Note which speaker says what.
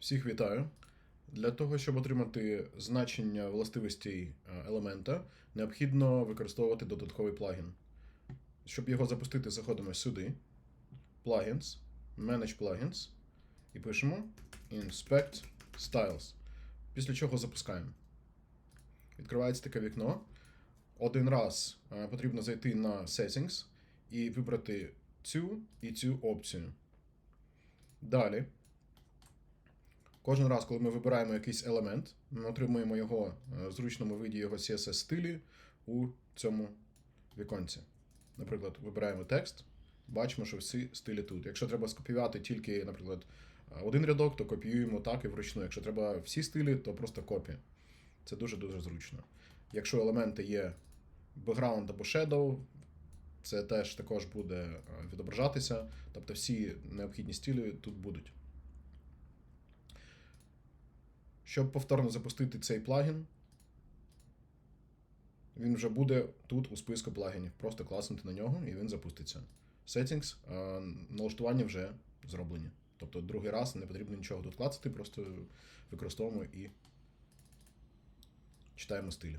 Speaker 1: Всіх вітаю. Для того, щоб отримати значення властивостей е, елемента, необхідно використовувати додатковий плагін. Щоб його запустити, заходимо сюди, Plugins, Manage Plugins, і пишемо Inspect Styles. Після чого запускаємо. Відкривається таке вікно. Один раз е, потрібно зайти на Settings і вибрати цю і цю опцію. Далі. Кожен раз, коли ми вибираємо якийсь елемент, ми отримуємо його е, в зручному виді його CSS стилі у цьому віконці. Наприклад, вибираємо текст, бачимо, що всі стилі тут. Якщо треба скопіювати тільки, наприклад, один рядок, то копіюємо так і вручну. Якщо треба всі стилі, то просто копія. Це дуже-дуже зручно. Якщо елементи є background або shadow, це теж також буде е, відображатися. Тобто всі необхідні стилі тут будуть. Щоб повторно запустити цей плагін, він вже буде тут у списку плагінів. Просто класнути на нього і він запуститься. Settings, е, налаштування вже зроблені. Тобто другий раз не потрібно нічого тут клацати, просто використовуємо і читаємо стилі.